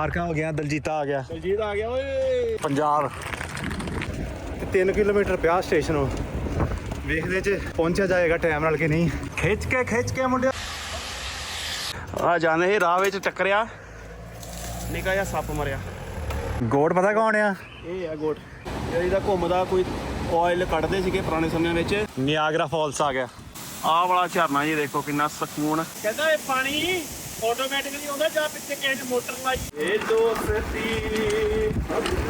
ਮਾਰਕਾਂ ਹੋ ਗਿਆ ਦਲਜੀਤਾ ਆ ਗਿਆ। ਦਲਜੀਤ ਆ ਗਿਆ ਓਏ। ਪੰਜਾਬ 3 ਕਿਲੋਮੀਟਰ ਪਿਆ ਸਟੇਸ਼ਨੋਂ ਵੇਖਦੇ ਚ ਪਹੁੰਚਿਆ ਜਾਏਗਾ ਟਾਈਮ ਨਾਲ ਕਿ ਨਹੀਂ। ਖਿੱਚ ਕੇ ਖਿੱਚ ਕੇ ਮੁੰਡਿਆ ਆ ਜਾਂਦੇ ਸੀ ਰਾਹ ਵਿੱਚ ਟੱਕਰਿਆ। ਨਿਕਾ ਜਿਹਾ ਸੱਪ ਮਰਿਆ। ਗੋੜ ਪਤਾ ਕੌਣ ਆ? ਇਹ ਆ ਗੋਟ। ਜਿਹੜੀ ਦਾ ਘੁੰਮਦਾ ਕੋਈ ਆਇਲ ਕੱਢਦੇ ਸੀਗੇ ਪੁਰਾਣੇ ਸਮਿਆਂ ਵਿੱਚ। ਨਿਆਗਰਾ ਫਾਲਸ ਆ ਗਿਆ। ਆਹ ਵਾਲਾ ਝਰਨਾ ਜੀ ਦੇਖੋ ਕਿੰਨਾ ਸਕੂਨ। ਕਹਿੰਦਾ ਇਹ ਪਾਣੀ ਆਟੋਮੈਟਿਕਲੀ ਆਉਂਦਾ ਜਾਂ ਪਿੱਛੇ ਕਿਸੇ ਨੇ ਮੋਟਰ ਲਾਈ? ਇਹ ਦੋਸਤੀ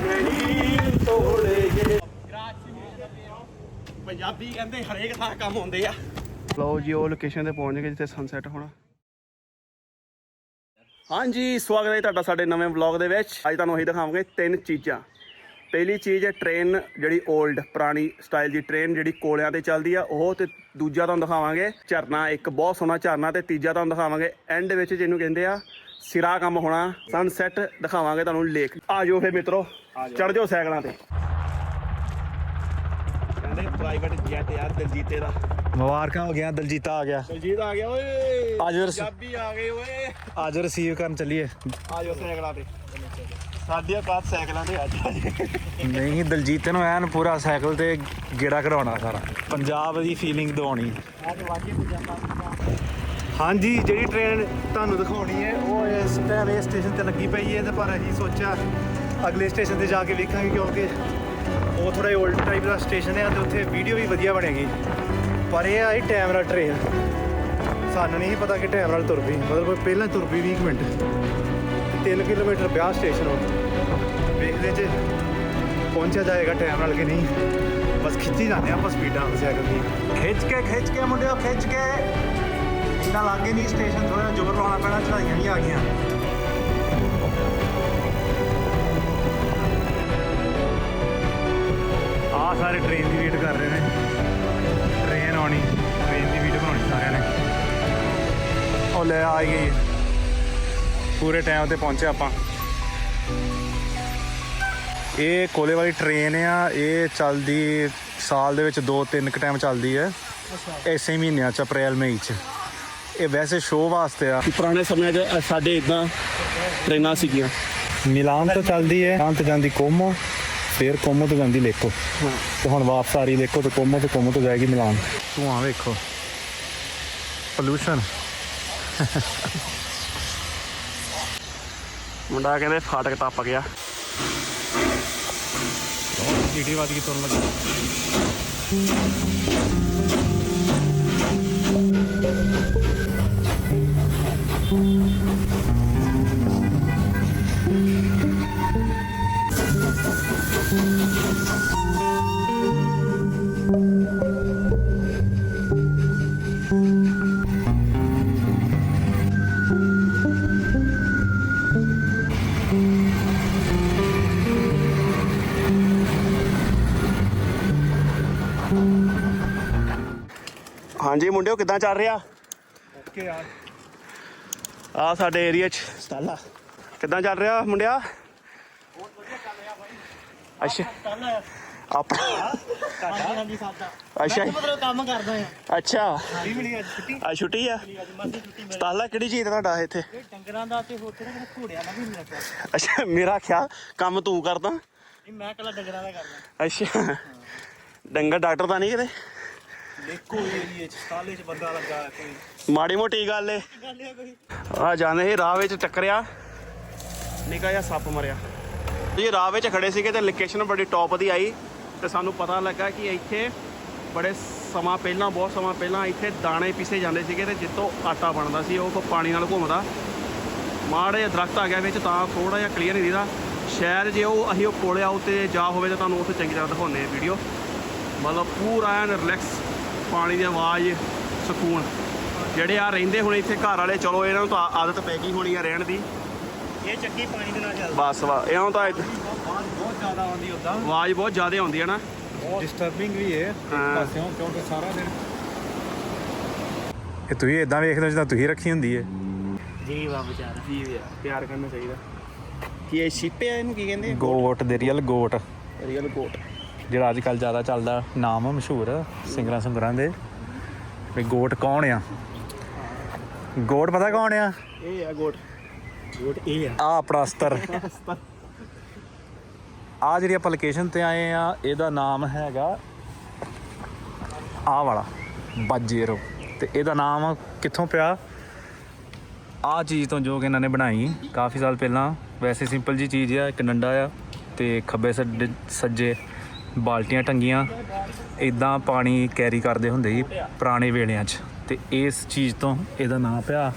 ਨਹੀਂ ਤੋੜੇਗੇ ਪੰਜਾਬੀ ਕਹਿੰਦੇ ਹਰੇਕ ਥਾਂ ਕੰਮ ਹੁੰਦੇ ਆ। ਲਓ ਜੀ ਉਹ ਲੋਕੇਸ਼ਨ ਤੇ ਪਹੁੰਚ ਗਏ ਜਿੱਥੇ ਸਨਸੈਟ ਹੋਣਾ। ਹਾਂਜੀ ਸਵਾਗਤ ਹੈ ਤੁਹਾਡਾ ਸਾਡੇ ਨਵੇਂ ਵਲੌਗ ਦੇ ਵਿੱਚ। ਅੱਜ ਤੁਹਾਨੂੰ ਅਸੀਂ ਦਿਖਾਵਾਂਗੇ ਤਿੰਨ ਚੀਜ਼ਾਂ। ਪਹਿਲੀ ਚੀਜ਼ ਹੈ ਟ੍ਰੇਨ ਜਿਹੜੀ 올ਡ ਪੁਰਾਣੀ ਸਟਾਈਲ ਦੀ ਟ੍ਰੇਨ ਜਿਹੜੀ ਕੋਲਿਆਂ ਤੇ ਚੱਲਦੀ ਆ ਉਹ ਤੇ ਦੂਜਾ ਤੁਹਾਨੂੰ ਦਿਖਾਵਾਂਗੇ। ਝਰਨਾ ਇੱਕ ਬਹੁਤ ਸੋਹਣਾ ਝਰਨਾ ਤੇ ਤੀਜਾ ਤੁਹਾਨੂੰ ਦਿਖਾਵਾਂਗੇ। ਐਂਡ ਵਿੱਚ ਜਿਹਨੂੰ ਕਹਿੰਦੇ ਆ ਸਿਰਾ ਕੰਮ ਹੋਣਾ। ਸਨਸੈਟ ਦਿਖਾਵਾਂਗੇ ਤੁਹਾਨੂੰ ਲੇਕ ਆ ਜਾਓ ਫੇ ਮਿੱਤਰੋ ਚੜ ਜਾਓ। ਸਾਈਕਲਾਂ ਤੇ। ਕਹਿੰਦੇ ਪ੍ਰਾਈਵੇਟ ਜੈਟ ਯਾਰ ਦਲਜੀਤੇ ਦਾ। ਮੁਬਾਰਕਾਂ ਹੋ ਗਿਆ ਦਲਜੀਤਾ ਆ ਗਿਆ। ਦਲਜੀਤ ਆ ਗਿਆ ਓਏ। ਆ ਜਾਓ ਰਸ- ਪੰਜਾਬੀ ਆ ਗਏ ਓਏ। ਅੱਜ ਰਿਸੀਵ ਕਰਨ ਚੱਲੀਏ। ਆ ਜਾਓ ਸਾਈਕਲਾਂ ਤੇ। ਸਾਡੇ ਔਕਾਤ ਸਾਈਕਲਾਂ ਤੇ ਅੱਜ ਨਹੀਂ ਦਲਜੀਤ ਨੂੰ ਐਨ ਪੂਰਾ ਸਾਈਕਲ ਤੇ ਗੇੜਾ ਕਢਾਉਣਾ ਸਾਰਾ। ਪੰਜਾਬ ਦੀ ਫੀਲਿੰਗ ਦਿਵਾਉਣੀ। ਹਾਂਜੀ ਜਿਹੜੀ ਟ੍ਰੇਨ ਤੁਹਾਨੂੰ ਦਿਖਾਉਣੀ ਹੈ ਉਹ ਇਸ ਟਾਈਮ ਇਹ ਸਟੇਸ਼ਨ ਤੇ ਲੱਗੀ ਪਈ ਹੈ ਤੇ ਪਰ ਅਸੀਂ ਸੋਚਿਆ ਅਗਲੇ ਸਟੇਸ਼ਨ ਤੇ ਜਾ ਕੇ ਵੇਖਾਂਗੇ ਕਿਉਂਕਿ ਉਹ ਥੋੜਾ 올ਡ ਟਾਈਪ ਦਾ ਸਟੇਸ਼ਨ ਹੈ ਤੇ ਉੱਥੇ ਵੀਡੀਓ ਵੀ ਵਧੀਆ ਬਣੇਗੀ। ਪਰ ਇਹ ਆਈ ਟਾਈਮ ਨਾਲ ਟ੍ਰੇਨ ਸਾਨੂੰ ਨਹੀਂ ਪਤਾ ਕਿ ਟਾਈਮ ਨਾਲ ਤੁਰ ਪਈ। ਮਤਲਬ ਪਹਿਲਾਂ ਤੁਰ ਪਈ 20 ਮਿੰਟ। 3 ਕਿਲੋਮੀਟਰ ਪਿਆ ਸਟੇਸ਼ਨ ਉਹ ਵੇਖਦੇ ਜੇ ਪਹੁੰਚਿਆ ਜਾਏਗਾ ਟਾਈਮ ਨਾਲ ਕਿ ਨਹੀਂ। ਬਸ ਖਿੱਚੀ ਜਾਂਦੇ ਆਪਾਂ ਸਪੀਡਾਂ ਸਾਈਕਲ ਦੀ ਖਿੱਚ ਕੇ ਖਿੱਚ ਕੇ ਮੁੰਡਿਓ, ਖਿੱਚ ਕੇ। ਇੰਨਾ ਲਾਗੇ ਨਹੀਂ ਸਟੇਸ਼ਨ ਥੋੜਾ ਜ਼ੋਰ ਲਾਉਣਾ ਪੈਣਾ ਚੜਾਈਆਂ ਵੀ ਆ ਗਈਆਂ। ਆ ਸਾਰੇ ਟ੍ਰੇਨ ਦੀ ਵੇਟ ਕਰ ਰਹੇ ਨੇ। ਟ੍ਰੇਨ ਆਉਣੀ ਟ੍ਰੇਨ ਦੀ ਵੀਡੀਓ ਬਣਾਉਣੀ ਸਾਰਿਆਂ ਨੇ। ਉਹ ਲੈ ਆ ਗਈ। ਪੂਰੇ ਟਾਈਮ ਤੇ ਪਹੁੰਚੇ ਆਪਾਂ। ਇਹ ਕੋਲੇ ਵਾਲੀ ਟ੍ਰੇਨ ਆ ਇਹ ਚੱਲਦੀ ਸਾਲ ਦੇ ਵਿੱਚ 2-3 ਕ ਟਾਈਮ ਚੱਲਦੀ ਹੈ। ਐਸੇ ਮਹੀਨਿਆਂ ਚ ਅਪ੍ਰੈਲ ਮਈ ਚ। ਇਹ ਵੈਸੇ ਸ਼ੋਅ ਵਾਸਤੇ ਆ। ਪੁਰਾਣੇ ਸਮਿਆਂ 'ਚ ਸਾਡੇ ਇਦਾਂ ਟ੍ਰੇਨਾਂ ਸੀਗੀਆਂ। ਮਿਲਾਨ ਤੋਂ ਚੱਲਦੀ ਹੈ ਮਿਲਾਨ ਤੋਂ ਜਾਂਦੀ ਕੋਮੋ ਫਿਰ ਕੋਮੋ ਤੋਂ ਜਾਂਦੀ ਲੇਕੋ ਤੇ ਹੁਣ ਵਾਪਸ ਆ ਰਹੀ ਲੇਕੋ ਤੋਂ ਕੋਮੋ ਤੇ ਕੋਮੋ ਤੋਂ ਜਾਏਗੀ ਮਿਲਾਨ। ਧੂਆਂ ਵੇਖੋ। ਪੋਲੂਸ਼ਨ ਮੁੰਡਾ ਕਹਿੰਦੇ ਫਾਟਕ ਟੱਪ ਗਿਆ। ਜੀਟੀ ਵੱਧ ਕੇ ਤੁਰਨ ਲੱਗੀ? ਹਾਂਜੀ ਮੁੰਡਿਓ ਕਿੱਦਾਂ ਚੱਲ ਰਿਹਾ? ਓਕੇ ਯਾਰ। ਆ ਸਾਡੇ ਏਰੀਆ 'ਚ। ਸਟਾਲਾ। ਕਿੱਦਾਂ ਚੱਲ ਰਿਹਾ ਮੁੰਡਿਆ? ਅੱਛਾ। ਆਪਣਾ ਹਾਂਜੀ ਸਾਦਾ ਅੱਛਾ। ਜੀ। ਮਤਲਬ ਕੰਮ ਕਰਦਾ ਆ। ਅੱਛਾ। ਵੀ ਮਿਲੀ ਅੱਜ ਛੁੱਟੀ। ਆ? ਛੁੱਟੀ ਆ ਸਟਾਲਾ ਕਿਹੜੀ ਚੀਜ਼ ਦਾ ਤੁਹਾਡਾ ਇੱਥੇ? ਇਹ ਡੰਗਰਾਂ ਦਾ ਤੇ ਹੋਰ ਕਿਹੜਾ ਘੋੜਿਆਂ ਦਾ ਵੀ ਮਿਲ ਪਿਆ ਅੱਛਾ ਮੇਰਾ ਖਿਆਲ ਕੰਮ ਤੂੰ ਕਰਦਾ? ਮੈਂ ਕੱਲਾ ਡੰਗਰਾਂ ਦਾ ਕਰਦਾ। ਅੱਛਾ। ਡੰਗਰ ਡਾਕਟਰ ਤਾਂ ਨਹੀਂ ਕਿਤੇ? ਦੇਖੋ ਏਰੀਏ ਚ ਸਾਲੇ ਚ ਬੰਦਾ ਲੱਗਾ ਕੋਈ। ਮਾੜੀ ਮੋਟੀ ਗੱਲ ਏ। ਗੱਲ ਹੈ ਕੋਈ। ਆ ਜਾਂਦੇ ਸੀ ਰਾਹ ਵਿੱਚ ਟੱਕਰਿਆ। ਨਿਕਾ ਜਿਹਾ ਸੱਪ ਮਰਿਆ। ਜੀ ਰਾਹ ਵਿੱਚ ਖੜੇ ਸੀਗੇ ਤੇ ਲੋਕੇਸ਼ਨ ਬੜੀ ਟੌਪ ਦੀ ਆਈ। ਤੇ ਸਾਨੂੰ ਪਤਾ ਲੱਗਾ ਕਿ ਇੱਥੇ ਬੜੇ ਸਮਾਂ ਪਹਿਲਾਂ ਬਹੁਤ ਸਮਾਂ ਪਹਿਲਾਂ ਇੱਥੇ ਦਾਣੇ ਪੀਸੇ ਜਾਂਦੇ ਸੀਗੇ ਤੇ ਜਿੱਤੋਂ ਆਟਾ ਬਣਦਾ ਸੀ ਉਹ ਪਾਣੀ ਨਾਲ ਘੁੰਮਦਾ। ਮਾੜੇ ਦਰਖਤ ਆ ਗਿਆ ਵਿੱਚ ਤਾਂ ਥੋੜਾ ਜਿਹਾ ਕਲੀਅਰ ਨਹੀਂ ਦਿਖਦਾ। ਸ਼ਾਇਦ ਜੇ ਉਹ ਅਸੀਂ ਉਹ ਕੋਲੇ ਆਉ ਤੇ ਜਾ ਹੋਵੇ ਤਾਂ ਤੁਹਾਨੂੰ ਉੱਥੇ ਚੰਗੀ ਤਰ੍ਹਾਂ ਦਿਖਾਉਂਦੇ ਆ ਵੀਡੀਓ ਮਤਲਬ ਪੂਰਾ ਐਨ ਰਿਲੈਕਸ ਪਾਣੀ ਦੀ ਆਵਾਜ਼ ਸਕੂਨ। ਜਿਹੜੇ ਆ ਰਹਿੰਦੇ ਹੁਣ ਇੱਥੇ ਘਰ ਵਾਲੇ ਚਲੋ ਇਹਨਾਂ ਨੂੰ ਤਾਂ ਆਦਤ ਪੈ ਗਈ ਹੋਣੀ ਆ ਰਹਿਣ ਦੀ। ਇਹ ਚੱਕੀ ਪਾਣੀ ਦੇ ਨਾਲ ਚੱਲਦਾ। ਬਸ ਵਾ ਇਹਨਾਂ ਨੂੰ ਤਾਂ ਇੱਥੇ ਆਵਾਜ਼ ਬਹੁਤ ਜ਼ਿਆਦਾ ਆਉਂਦੀ ਉਦਾਂ ਆਵਾਜ਼ ਬਹੁਤ ਜ਼ਿਆਦਾ ਆਉਂਦੀ ਹੈ ਨਾ। ਡਿਸਟਰਬਿੰਗ ਵੀ ਹੈ ਹਾਂ। ਪਾਸਿਓਂ ਕਿਉਂਕਿ ਸਾਰਾ ਦਿਨ। ਇਹ ਤੁਸੀਂ ਇਦਾਂ ਵੇਖਦੇ ਜਿੱਦਾਂ ਤੁਸੀਂ ਰੱਖੀ ਹੁੰਦੀ ਹੈ ਜੀ ਵਾ ਵਿਚਾਰਾ। ਜੀ ਪਿਆਰ ਕਰਨਾ ਚਾਹੀਦਾ। ਕੀ ਇਹ ਸ਼ਿਪ ਆ ਇਹਨੂੰ ਕੀ ਕਹਿੰਦੇ ਗੋਟ ਦੇ ਰੀਅਲ ਗੋਟ। ਰੀਅਲ ਕੋਟ ਜਿਹੜਾ ਅੱਜ ਕੱਲ ਜ਼ਿਆਦਾ ਚੱਲਦਾ ਨਾਮ ਆ ਮਸ਼ਹੂਰ ਸਿੰਗਰਾਂ ਸੰਗਰਾਂ ਦੇ ਵੀ ਗੋਟ ਕੌਣ ਆ? ਗੋਟ ਪਤਾ ਕੌਣ ਆ? ਇਹ ਆ ਗੋਟ। ਬੋਟ ਇਹ ਆ। ਆ ਆਪਣਾ ਅਸਤਰ। ਆ ਜਿਹੜੀ ਆਪਾਂ ਲੋਕੇਸ਼ਨ ਤੇ ਆਏ ਆ ਇਹਦਾ ਨਾਮ ਹੈਗਾ ਆ ਵਾਲਾ ਬਾਜੇਰੋ। ਤੇ ਇਹਦਾ ਨਾਮ ਕਿੱਥੋਂ ਪਿਆ? ਆ ਚੀਜ਼ ਤੋਂ ਜੋ ਕਿ ਇਹਨਾਂ ਨੇ ਬਣਾਈ। ਕਾਫੀ ਸਾਲ ਪਹਿਲਾਂ ਵੈਸੇ ਸਿੰਪਲ ਜੀ ਚੀਜ਼ ਆ ਇੱਕ ਡੰਡਾ ਆ ਤੇ ਖੱਬੇ ਸੱਜੇ ਬਾਲਟੀਆਂ ਟੰਗੀਆਂ ਇਦਾਂ ਪਾਣੀ ਕੈਰੀ ਕਰਦੇ ਹੁੰਦੇ ਸੀ ਪੁਰਾਣੇ ਵੇਲਿਆਂ 'ਚ। ਤੇ ਇਸ ਚੀਜ਼ ਤੋਂ ਇਹਦਾ ਨਾਮ ਪਿਆ।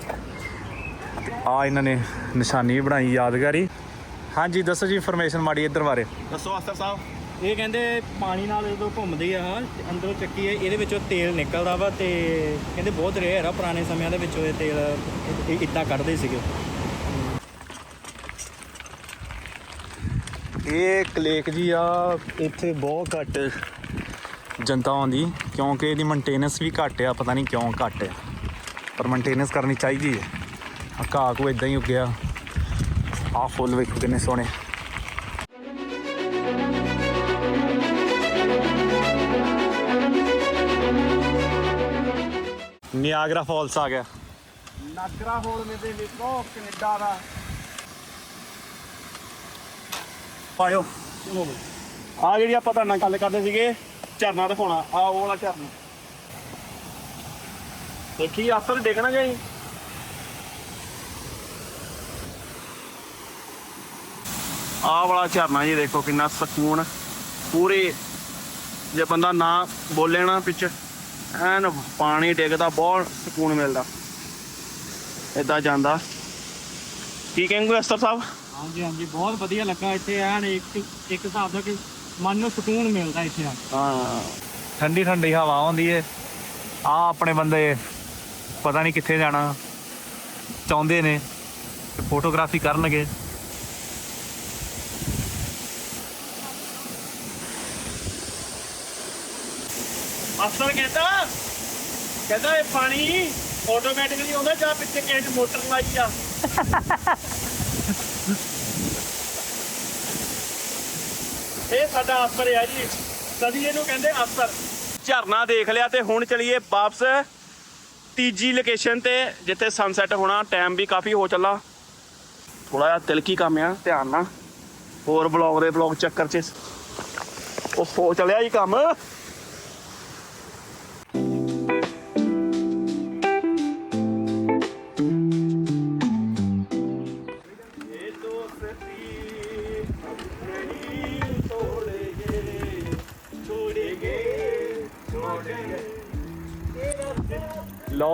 ਆ ਇਹਨਾਂ ਨੇ ਨਿਸ਼ਾਨੀ ਵੀ ਬਣਾਈ, ਯਾਦਗਾਰੀ। ਹਾਂਜੀ, ਦੱਸੋ ਜੀ ਇਨਫੋਰਮੇਸ਼ਨ ਮਾੜੀ ਇੱਧਰ ਬਾਰੇ। ਦੱਸੋ ਅਸਤਰ ਸਾਹਿਬ। ਇਹ ਕਹਿੰਦੇ ਪਾਣੀ ਨਾਲ ਜਦੋਂ ਘੁੰਮਦੇ ਆ, ਅੰਦਰੋਂ ਚੱਕੀ ਹੈ ਇਹਦੇ ਵਿੱਚੋਂ ਤੇਲ ਨਿਕਲਦਾ ਵਾ ਤੇ ਕਹਿੰਦੇ ਬਹੁਤ ਰੇਅਰ ਆ ਪੁਰਾਣੇ ਸਮਿਆਂ ਦੇ ਵਿੱਚੋਂ ਇਹ ਤੇਲ ਇ- ਇੱਦਾਂ ਕੱਢਦੇ ਸੀਗੇ। ਇਹ ਕਲੇਕ ਜੀ ਆ, ਇੱਥੇ ਬਹੁਤ ਘੱਟ ਜਨਤਾ ਆਉਂਦੀ, ਕਿਉਂਕਿ ਇਹਦੀ ਮੇਨਟੇਨੈਂਸ ਵੀ ਘੱਟ ਆ, ਪਤਾ ਨਹੀਂ ਕਿਉਂ ਘੱਟ ਆ। ਪਰ ਮੇਨਟੇਨੈਂਸ ਕਰਨੀ ਚਾਹੀਦੀ ਹੈ ਆ ਘਾਹ ਕੋ ਇਦਾਂ ਹੀ ਉੱਗਿਆ ਆ ਫੁੱਲ ਵੇਖੋ ਕਿੰਨੇ ਸੋਹਣੇ। ਨਿਆਗਰਾ ਫਾਲਸ ਆ ਗਿਆ। ਨਾਗਰਾ ਹੋਲ ਮੇ ਦੇ ਵੇਖੋ ਕੈਨੇਡਾ ਦਾ ਪਾਇਓ। ਆ ਜਿਹੜੀ ਆਪਾਂ ਤੁਹਾਡੇ ਨਾਲ ਗੱਲ ਕਰਦੇ ਸੀਗੇ, ਝਰਨਾ ਦਿਖਾਉਣਾ। ਆ ਉਹ ਵਾਲਾ ਝਰਨਾ। ਦੇਖੀ ਅਸਰ ਦੇਖਣਾ ਜਾਈ ਆ ਵਾਲਾ ਝਰਨਾ ਜੀ ਦੇਖੋ ਕਿੰਨਾ ਸਕੂਨ। ਪੂਰੇ ਜੇ ਬੰਦਾ ਨਾ ਬੋਲੇ ਨਾ ਪਿੱਛੇ, ਐਨ ਪਾਣੀ ਡਿੱਗਦਾ, ਬਹੁਤ ਸਕੂਨ ਮਿਲਦਾ। ਇਦਾਂ ਜਾਂਦਾ। ਕੀ ਕਹਿੰਗੇ, ਅਸਤਰ ਸਾਹਿਬ? ਹਾਂਜੀ ਹਾਂਜੀ ਬਹੁਤ ਵਧੀਆ ਲੱਗਾ ਇੱਥੇ ਐਨ ਇੱਕ ਇੱਕ ਹਿਸਾਬ ਦਾ ਕਿ ਮਨ ਨੂੰ ਸਕੂਨ ਮਿਲਦਾ ਇੱਥੇ ਆ। ਹਾਂ ਠੰਡੀ ਠੰਡੀ ਹਵਾ ਆਉਂਦੀ ਏ। ਆ ਆਪਣੇ ਬੰਦੇ ਪਤਾ ਨਹੀਂ ਕਿੱਥੇ ਜਾਣਾ ਚਾਹੁੰਦੇ ਨੇ ਫੋਟੋਗ੍ਰਾਫੀ ਕਰਨਗੇ। ਅਸਰ ਕਹਿੰਦਾ ਕਹਿੰਦਾ ਇਹ ਪਾਣੀ ਆਟੋਮੈਟਿਕਲੀ ਆਉਂਦਾ ਜਾਂ ਪਿੱਛੇ ਕਿਸੇ ਨੇ ਮੋਟਰ ਲਾਈ ਆ। ਇਹ ਸਾਡਾ ਅਸਰ ਹੈ ਜੀ। ਕਦੀ ਇਹਨੂੰ ਕਹਿੰਦੇ ਅਸਰ ਝਰਨਾ ਦੇਖ ਲਿਆ ਤੇ ਹੁਣ ਚਲੀਏ ਵਾਪਸ। ਤੀਜੀ ਲੋਕੇਸ਼ਨ ਤੇ ਜਿੱਥੇ ਸਨਸੈਟ ਹੋਣਾ ਟਾਈਮ ਵੀ ਕਾਫੀ ਹੋ ਚੱਲਾ। ਥੋੜਾ ਜਿਹਾ ਤਿਲਕੀ ਕੰਮ ਆ, ਧਿਆਨ ਨਾਲ। ਹੋਰ ਬਲੌਗ ਦੇ ਬਲੌਗ ਚੱਕਰ 'ਚ। ਉਹ ਹੋ ਚੱਲਿਆ ਜੀ ਕੰਮ।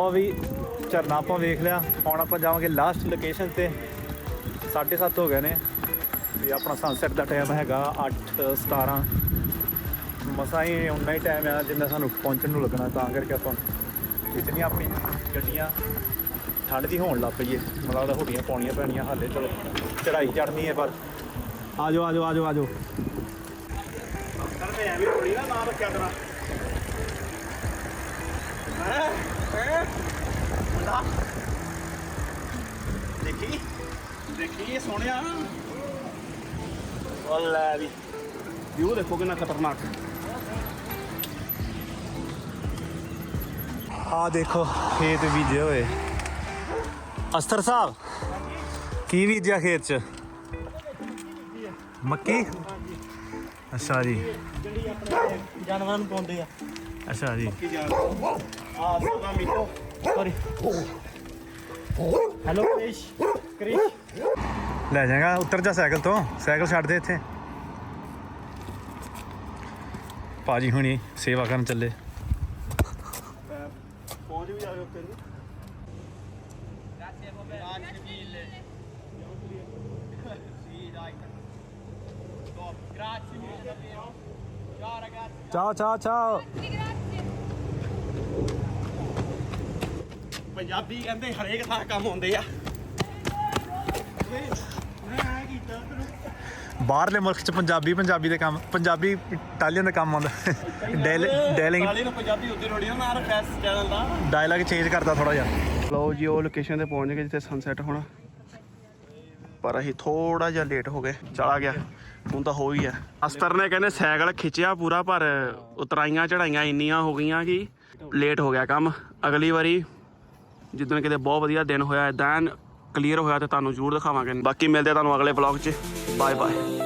ਲਓ ਵੀ ਝਰਨਾ ਆਪਾਂ ਵੇਖ ਲਿਆ। ਹੁਣ ਆਪਾਂ ਜਾਵਾਂਗੇ ਲਾਸਟ ਲੋਕੇਸ਼ਨ ਤੇ। 7:30 ਹੋ ਗਏ ਨੇ। ਵੀ ਆਪਣਾ ਸਨਸੈਟ ਦਾ ਟਾਈਮ ਹੈਗਾ 8:17 ਮਸਾਂ ਹੀ ਉਨਾ ਹੀ ਟਾਈਮ ਆ ਜਿੰਨਾ ਸਾਨੂੰ ਪਹੁੰਚਣ ਨੂੰ ਲੱਗਣਾ, ਤਾਂ ਕਰਕੇ ਆਪਾਂ ਇਤਨੀ ਆਪਣੀ ਗੱਡੀਆਂ ਠੰਡ ਦੀ ਹੋਣ ਲੱਗ ਪਈ ਏ। ਮਤਲਬ ਉਹਦਾ ਹੁੱਡੀਆਂ ਪਾਉਣੀਆਂ ਪੈਣੀਆਂ ਹਾਲੇ, ਚਲੋ ਚੜਾਈ ਚੜਨੀ ਹੈ ਪਰ ਆਜੋ ਆਜੋ ਆਜੋ ਆਜੋ ਸਰ ਤੇ ਐਵੇਂ ਥੋੜੀ ਨਾ ਨਾਮ ਰੱਖਿਆ ਤੇਰਾ ਮੁੰਡਾ ਦੇਖੀ? ਦੇਖੀ ਇਹ ਸੋਹਣਿਆ। ਉਹ ਲੈ ਵੀ ਵਿਊ ਦੇਖੋ ਕਿੰਨਾ ਖਤਰਨਾਕ। ਆ ਦੇਖੋ ਖੇਤ ਬੀਜੇ ਹੋਏ। ਅਸਤਰ ਸਾਹਿਬ ਕੀ ਬੀਜਿਆ ਖੇਤ ਚ? ਮੱਕੀ? ਅੱਛਾ ਜੀ। ਜਿਹੜੀ ਆਪਣੇ ਜਾਨਵਰਾਂ ਨੂੰ ਪਾਉਂਦੇ ਆ। ਅੱਛਾ ਜੀ। ਹੈਲੋ ਕ੍ਰਿਸ਼ ਕ੍ਰਿਸ਼ ਲੈ ਜਾਏਗਾ ਉੱਤਰ ਜਾ ਸਾਈਕਲ ਤੋਂ। ਸਾਈਕਲ ਛੱਡ ਦੇ ਇੱਥੇ। ਪਾਜੀ ਹੁਣੀ ਸੇਵਾ ਕਰਨ ਚੱਲੇ। ਪਹੁੰਚ ਵੀ ਜਾਵੇ ਉੱਤੇ ਨੂੰ ਚਾਓ ਚਾਓ ਚਾਓ ਪੰਜਾਬੀ ਕਹਿੰਦੇ ਹਰੇਕ ਥਾਂ ਕੰਮ ਹੁੰਦੇ ਆ। ਬਾਹਰਲੇ ਮੁਲਕ ਚ ਪੰਜਾਬੀ ਪੰਜਾਬੀ ਦੇ ਕੰਮ ਪੰਜਾਬੀ ਇਟਾਲੀਅਨ ਦਾ ਕੰਮ ਆਉਂਦਾ। ਡੈਲਿੰਗ ਨੂੰ ਪੰਜਾਬੀ ਉੱਤੇ ਰੋੜੀ ਨਾ ਰੱਖਿਆ ਇਸ ਚੈਨਲ ਦਾ। ਡਾਇਲੌਗ ਚੇਂਜ ਕਰਦਾ ਥੋੜਾ ਜਿਹਾ। ਲਓ ਜੀ ਉਹ ਲੋਕੇਸ਼ਨ ਤੇ ਪਹੁੰਚ ਗਏ ਜਿੱਥੇ ਸਨਸੈਟ ਹੋਣਾ। ਪਰ ਅਸੀਂ ਥੋੜਾ ਜਿਹਾ ਲੇਟ ਹੋ ਗਏ ਚਲਾ ਗਿਆ। ਹੁਣ ਤਾਂ ਹੋ ਹੀ ਆ ਅਸਤਰ ਨੇ ਕਹਿੰਦੇ ਸਾਈਕਲ ਖਿੱਚਿਆ ਪੂਰਾ ਪਰ ਉਤਰਾਈਆਂ ਚੜਾਈਆਂ ਇੰਨੀਆਂ ਹੋ ਗਈਆਂ ਕਿ ਲੇਟ ਹੋ ਗਿਆ ਕੰਮ। ਅਗਲੀ ਵਾਰੀ ਜਿੱਦਣ ਕਿਤੇ ਬਹੁਤ ਵਧੀਆ ਦਿਨ ਹੋਇਆ ਇਦਾਂ ਕਲੀਅਰ ਹੋਇਆ ਤੇ ਤੁਹਾਨੂੰ ਜ਼ਰੂਰ ਦਿਖਾਵਾਂਗੇ। ਬਾਕੀ ਮਿਲਦੇ ਆ ਤੁਹਾਨੂੰ ਅਗਲੇ ਵਲੌਗ 'ਚ। Bye bye